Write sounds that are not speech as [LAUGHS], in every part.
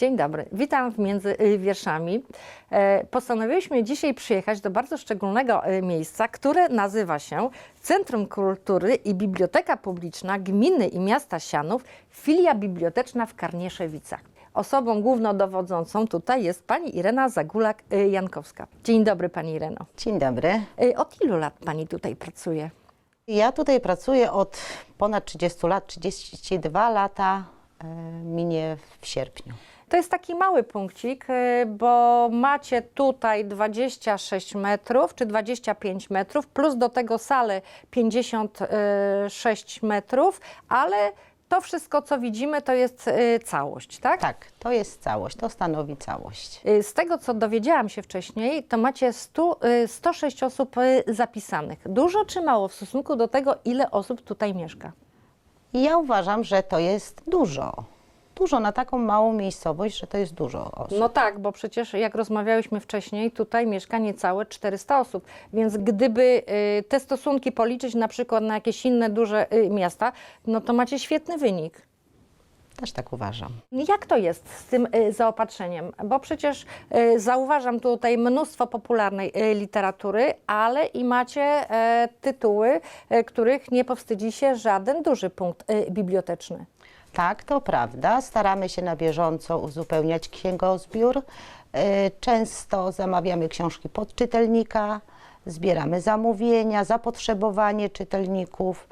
Dzień dobry, witam w Między y, Wierszami. E, Postanowiłyśmy dzisiaj przyjechać do bardzo szczególnego y, miejsca, które nazywa się Centrum Kultury i Biblioteka Publiczna Gminy i Miasta Sianów, filia biblioteczna w Karnieszewicach. Osobą głównodowodzącą tutaj jest pani Irena Zagulak-Jankowska. Dzień dobry pani Ireno. Dzień dobry. Y, Od ilu lat pani tutaj pracuje? Ja tutaj pracuję od ponad 30 lat, 32 lata e, minie w sierpniu. To jest taki mały punkcik, y, bo macie tutaj 26 metrów czy 25 metrów, plus do tego salę 56 metrów, ale to wszystko, co widzimy, to jest y, całość, tak? Tak, to jest całość, to stanowi całość. Y, Z tego, co dowiedziałam się wcześniej, to macie 100, y, 106 osób y, zapisanych. Dużo czy mało w stosunku do tego, ile osób tutaj mieszka? I ja uważam, że to jest dużo. Dużo na taką małą miejscowość, że to jest dużo osób. No tak, bo przecież jak rozmawiałyśmy wcześniej, tutaj mieszka niecałe 400 osób, więc gdyby y, te stosunki policzyć na przykład na jakieś inne duże y, miasta, no to macie świetny wynik. Też tak uważam. Jak to jest z tym y, zaopatrzeniem? Bo przecież y, zauważam tutaj mnóstwo popularnej y, literatury, ale i macie e, tytuły, e, których nie powstydzi się żaden duży punkt y, biblioteczny. Tak, to prawda. Staramy się na bieżąco uzupełniać księgozbiór. E, Często zamawiamy książki pod czytelnika, zbieramy zamówienia, zapotrzebowanie czytelników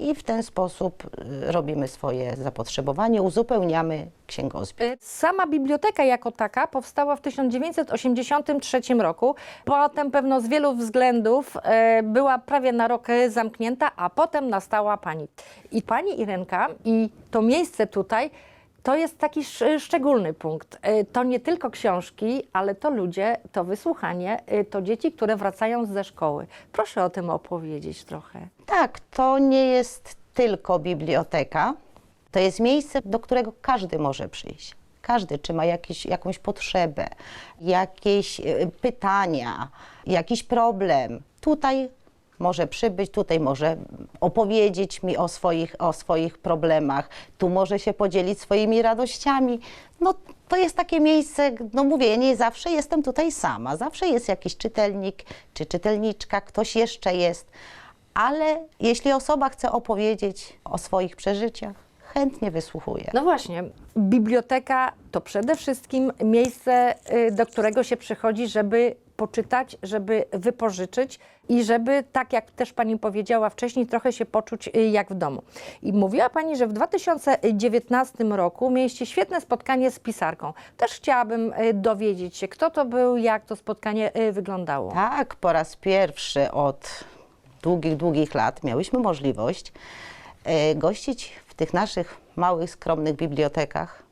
i w ten sposób e, robimy swoje zapotrzebowanie, uzupełniamy księgozbiór. Y, Sama biblioteka jako taka powstała w 1983 roku. Potem pewno z wielu względów e, była prawie na rok zamknięta, a potem nastała pani. I pani Irenka i to miejsce tutaj to jest taki sz- szczególny punkt. E, To nie tylko książki, ale to ludzie, to wysłuchanie, e, to dzieci, które wracają ze szkoły. Proszę o tym opowiedzieć trochę. Tak, to nie jest tylko biblioteka. To jest miejsce, do którego każdy może przyjść. Każdy, czy ma jakieś, jakąś potrzebę, jakieś e, pytania, jakiś problem. Tutaj może przybyć, tutaj może opowiedzieć mi o swoich, o swoich problemach, tu może się podzielić swoimi radościami. No, to jest takie miejsce, no mówię, nie zawsze jestem tutaj sama. Zawsze jest jakiś czytelnik czy czytelniczka, ktoś jeszcze jest. Ale jeśli osoba chce opowiedzieć o swoich przeżyciach, chętnie wysłuchuję. No właśnie, biblioteka to przede wszystkim miejsce, y, do którego się przychodzi, żeby poczytać, żeby wypożyczyć i żeby, tak jak też Pani powiedziała wcześniej, trochę się poczuć y, jak w domu. I mówiła Pani, że w 2019 roku mieliście świetne spotkanie z pisarką. Też chciałabym y, dowiedzieć się, kto to był, jak to spotkanie y, wyglądało. Tak, po raz pierwszy od długich, długich lat miałyśmy możliwość gościć w tych naszych małych, skromnych bibliotekach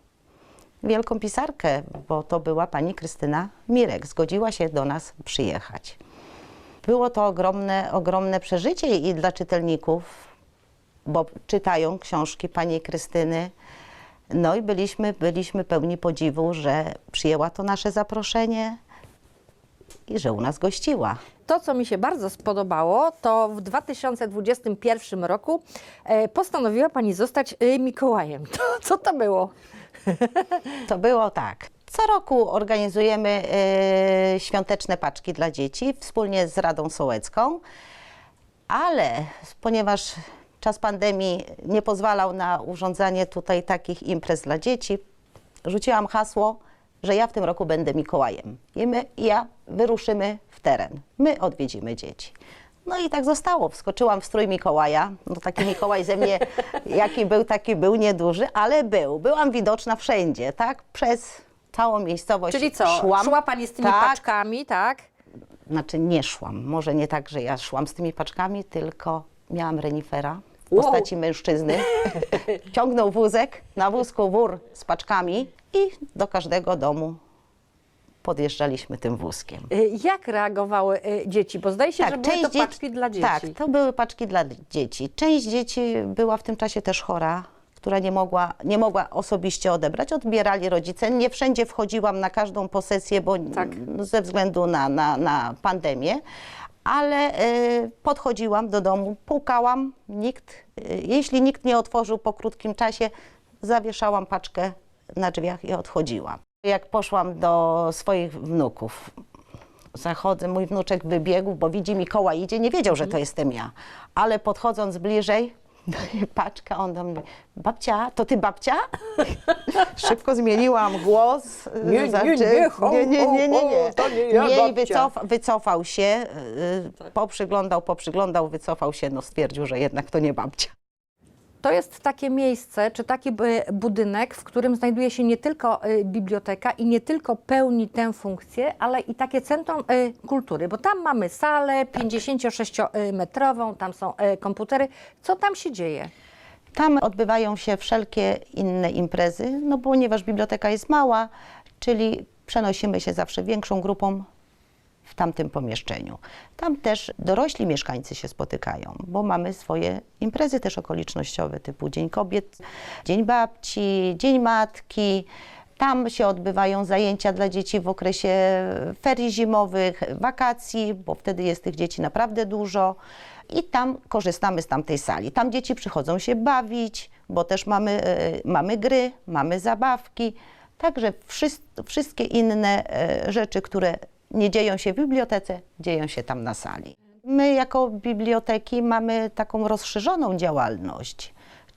wielką pisarkę, bo to była pani Krystyna Mirek. Zgodziła się do nas przyjechać. Było to ogromne, ogromne przeżycie i dla czytelników, bo czytają książki pani Krystyny. No i byliśmy, byliśmy pełni podziwu, że przyjęła to nasze zaproszenie i że u nas gościła. To, co mi się bardzo spodobało, to w 2021 roku e, postanowiła Pani zostać y, Mikołajem. [LAUGHS] To, co to było? To było tak. Co roku organizujemy e, świąteczne paczki dla dzieci wspólnie z Radą Sołecką, ale ponieważ czas pandemii nie pozwalał na urządzanie tutaj takich imprez dla dzieci, rzuciłam hasło, że ja w tym roku będę Mikołajem. I my, i ja wyruszymy w teren. My odwiedzimy dzieci. No i tak zostało. Wskoczyłam w strój Mikołaja. No taki Mikołaj ze mnie, [LAUGHS] jaki był, taki był, nieduży, ale był. Byłam widoczna wszędzie, tak? Przez całą miejscowość Czyli co? szłam. Szła Pani z tymi tak, paczkami, tak? Znaczy nie szłam. Może nie tak, że ja szłam z tymi paczkami, tylko miałam renifera w Wow. postaci mężczyzny. [LAUGHS] Ciągnął wózek, na wózku wór z paczkami i do każdego domu podjeżdżaliśmy tym wózkiem. Y, Jak reagowały y, dzieci? Bo zdaje się, że były to dzieci- paczki dla dzieci. Tak, to były paczki dla dzieci. Część dzieci była w tym czasie też chora, która nie mogła, nie mogła osobiście odebrać. Odbierali rodzice. Nie wszędzie wchodziłam na każdą posesję, bo Tak. ze względu na, na, na pandemię. Ale y, podchodziłam do domu, pukałam, nikt, y, jeśli nikt nie otworzył po krótkim czasie, zawieszałam paczkę na drzwiach i odchodziłam. Jak poszłam do swoich wnuków, zachodzę, mój wnuczek wybiegł, bo widzi Mikołaj idzie, nie wiedział, że to jestem ja. Ale podchodząc bliżej, [LAUGHS] daje paczkę, on do mnie, babcia, to ty babcia? [LAUGHS] Szybko zmieniłam głos. y, Nie, nie, zaczę- nie, nie, nie, nie, nie, nie. to nie ja, wycofał się, y, poprzyglądał, poprzyglądał, wycofał się, no stwierdził, że jednak to nie babcia. To jest takie miejsce, czy taki bu- budynek, w którym znajduje się nie tylko y, biblioteka i nie tylko pełni tę funkcję, ale i takie centrum y, kultury, bo tam mamy salę 56-metrową, tam są y, komputery. Co tam się dzieje? Tam odbywają się wszelkie inne imprezy, no ponieważ biblioteka jest mała, czyli przenosimy się zawsze większą grupą w tamtym pomieszczeniu. Tam też dorośli mieszkańcy się spotykają, bo mamy swoje imprezy też okolicznościowe, typu Dzień Kobiet, Dzień Babci, Dzień Matki. Tam się odbywają zajęcia dla dzieci w okresie ferii zimowych, wakacji, bo wtedy jest tych dzieci naprawdę dużo. I tam korzystamy z tamtej sali. Tam dzieci przychodzą się bawić, bo też mamy, e, mamy gry, mamy zabawki. Także wszys- wszystkie inne e, rzeczy, które nie dzieją się w bibliotece, dzieją się tam na sali. My jako biblioteki mamy taką rozszerzoną działalność,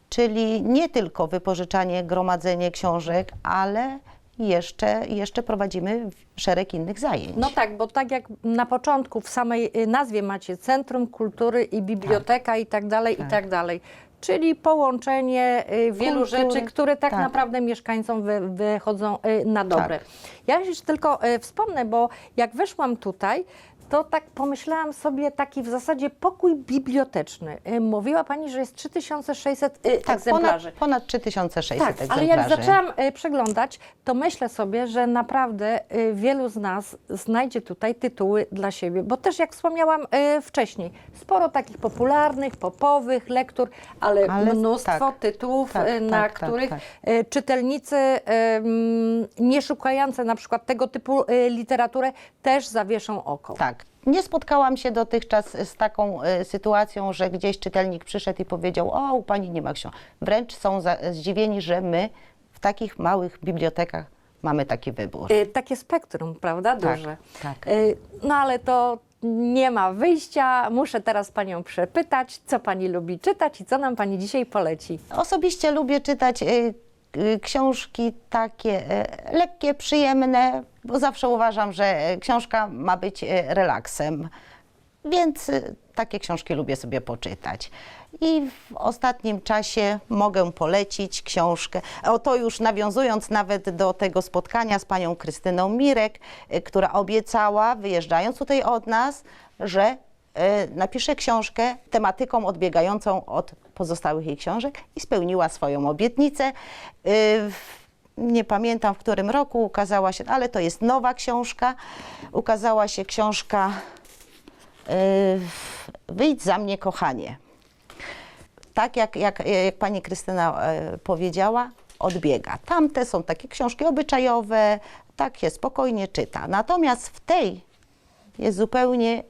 czyli nie tylko wypożyczanie, gromadzenie książek, ale jeszcze, jeszcze prowadzimy szereg innych zajęć. No tak, bo tak jak na początku w samej y, nazwie macie Centrum Kultury i Biblioteka i tak dalej, i tak dalej. Czyli połączenie y, wielu Kultury, rzeczy, które tak, tak. naprawdę mieszkańcom wy, wychodzą y, na dobre. Tak. Ja jeszcze tylko y, wspomnę, bo jak weszłam tutaj, to tak pomyślałam sobie taki w zasadzie pokój biblioteczny. Y, Mówiła Pani, że jest 3600 y, tak, egzemplarzy. ponad, ponad 3600 Tak, egzemplarzy. ale jak zaczęłam y, przeglądać, to myślę sobie, że naprawdę wielu z nas znajdzie tutaj tytuły dla siebie, bo też jak wspomniałam wcześniej, sporo takich popularnych, popowych lektur, ale, Ale mnóstwo tak, tytułów, tak, y, na tak, tak, których tak. y, czytelnicy y, mm, nie szukający na przykład tego typu literaturę też zawieszą oko. Tak. Nie spotkałam się dotychczas z taką e, sytuacją, że gdzieś czytelnik przyszedł i powiedział: O, u pani nie ma książek. Wręcz są zdziwieni, że my w takich małych bibliotekach mamy taki wybór. Y, Takie spektrum, prawda, Tak, duże. tak. Y, No ale to nie ma wyjścia. Muszę teraz Panią przepytać, co Pani lubi czytać i co nam Pani dzisiaj poleci. Osobiście lubię czytać e, książki takie lekkie, przyjemne, bo zawsze uważam, że książka ma być e, relaksem. Więc e, takie książki lubię sobie poczytać. I w ostatnim czasie mogę polecić książkę. O to już nawiązując nawet do tego spotkania z panią Krystyną Mirek, e, która obiecała, wyjeżdżając tutaj od nas, że napisze książkę tematyką odbiegającą od pozostałych jej książek i spełniła swoją obietnicę. Nie pamiętam w którym roku ukazała się, ale to jest nowa książka. Ukazała się książka e, Wyjdź za mnie, kochanie. Tak jak, jak, jak pani Krystyna e, powiedziała, odbiega. Tamte są takie książki obyczajowe, tak się spokojnie czyta. Natomiast w tej jest zupełnie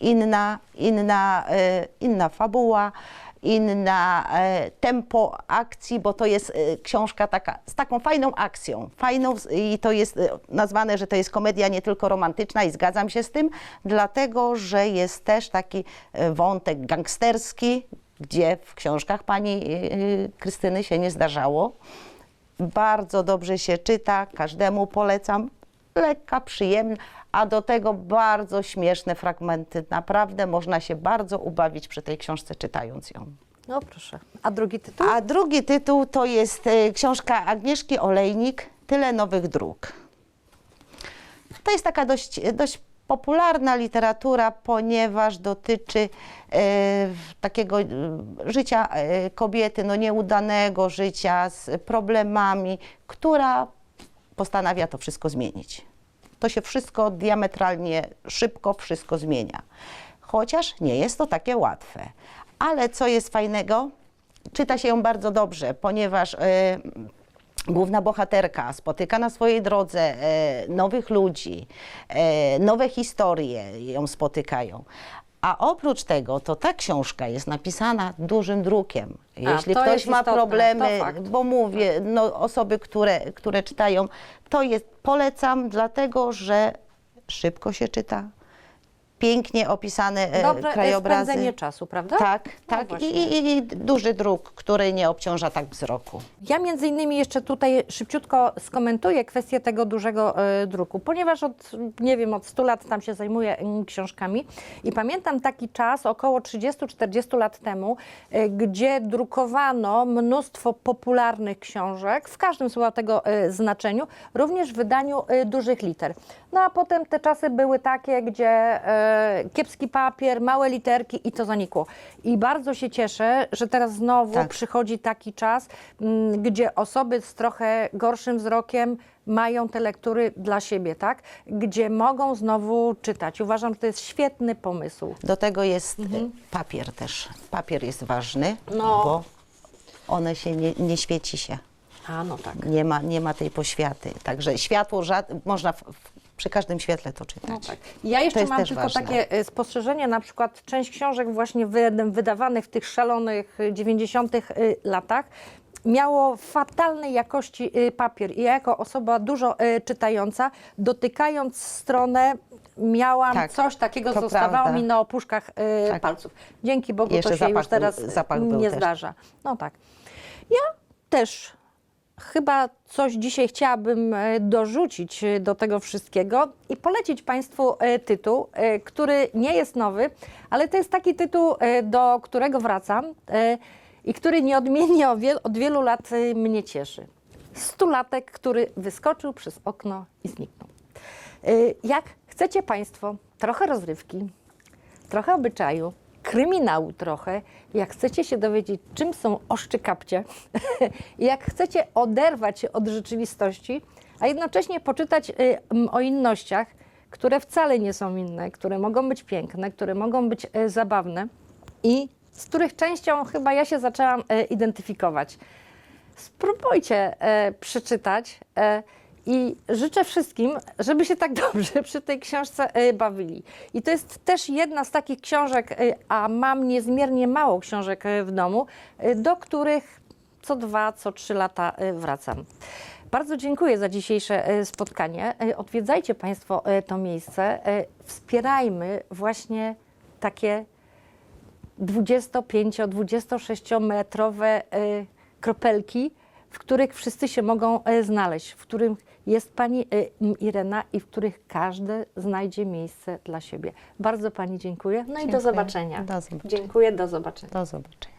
inna, inna, e, inna fabuła, inna e, tempo akcji, bo to jest e, książka taka, z taką fajną akcją. Fajną, I to jest e, nazwane, że to jest komedia nie tylko romantyczna i zgadzam się z tym, dlatego, że jest też taki wątek gangsterski, gdzie w książkach pani Krystyny się nie zdarzało. Bardzo dobrze się czyta, każdemu polecam. Lekka, przyjemna, a do tego bardzo śmieszne fragmenty. Naprawdę można się bardzo ubawić przy tej książce, czytając ją. No proszę. A drugi tytuł? A drugi tytuł to jest e, książka Agnieszki Olejnik Tyle nowych dróg. To jest taka dość, dość popularna literatura, ponieważ dotyczy e, takiego e, życia kobiety, no nieudanego życia z problemami, która postanawia to wszystko zmienić. To się wszystko diametralnie szybko wszystko zmienia. Chociaż nie jest to takie łatwe. Ale co jest fajnego? Czyta się ją bardzo dobrze, ponieważ e, główna bohaterka spotyka na swojej drodze e, nowych ludzi, e, nowe historie ją spotykają. A oprócz tego, to ta książka jest napisana dużym drukiem. Jeśli to ktoś ma istotne, problemy, bo mówię, no, osoby, które, które czytają, to jest, polecam, dlatego że szybko się czyta, pięknie opisane e, Dobre krajobrazy. spędzenie czasu, prawda? Tak, No tak. właśnie. I, i, I duży druk, który nie obciąża tak wzroku. Ja między innymi jeszcze tutaj szybciutko skomentuję kwestię tego dużego e, druku, ponieważ od, nie wiem, od 100 lat tam się zajmuję mm, książkami i pamiętam taki czas, około 30-40 lat temu, e, gdzie drukowano mnóstwo popularnych książek, w każdym słowa tego znaczeniu, również w wydaniu dużych liter. No a potem te czasy były takie, gdzie kiepski papier, małe literki i to zanikło. I bardzo się cieszę, że teraz znowu Tak. przychodzi taki czas, mm, gdzie osoby z trochę gorszym wzrokiem mają te lektury dla siebie, tak? Gdzie mogą znowu czytać. Uważam, że to jest świetny pomysł. Do tego jest e, papier też. Papier jest ważny, Mhm. No. bo one się nie, nie świeci się. A, no tak. Nie ma, nie ma tej poświaty. Także światło można w, w, przy każdym świetle to czytać. No tak. Ja jeszcze mam tylko ważne. takie e, spostrzeżenie, na przykład część książek właśnie wy- wydawanych w tych szalonych e, 90 latach miało fatalnej jakości e, papier i ja jako osoba dużo e, czytająca, dotykając stronę miałam Tak, coś takiego, zostawało prawda. mi na opuszkach e, Tak. palców. Dzięki Bogu Jeszcze to się już teraz był nie też. zdarza. No tak. Ja też chyba coś dzisiaj chciałabym e, dorzucić e, do tego wszystkiego i polecić Państwu e, tytuł, który nie jest nowy, ale to jest taki tytuł, do którego wracam i który nieodmiennie od wielu lat mnie cieszy. Stulatek, który wyskoczył przez okno i zniknął. Jak chcecie Państwo trochę rozrywki, trochę obyczaju, kryminału trochę, jak chcecie się dowiedzieć, czym są oszczykapcie, i [LAUGHS] jak chcecie oderwać się od rzeczywistości, a jednocześnie poczytać y, o innościach, które wcale nie są inne, które mogą być piękne, które mogą być y, zabawne i z których częścią chyba ja się zaczęłam y, identyfikować. Spróbujcie przeczytać i życzę wszystkim, żeby się tak [LAUGHS] dobrze przy tej książce e, bawili. I to jest też jedna z takich książek, e, a mam niezmiernie mało książek e, w domu, do których co dwa, co trzy lata wracam. Bardzo dziękuję za dzisiejsze spotkanie. Odwiedzajcie Państwo to miejsce. Wspierajmy właśnie takie 25-26 metrowe kropelki, w których wszyscy się mogą y, znaleźć, w którym jest pani m, Irena i w których każdy znajdzie miejsce dla siebie. Bardzo pani dziękuję. No i do Dziękuję. zobaczenia. Do zobaczenia. Dziękuję, do zobaczenia. Do zobaczenia.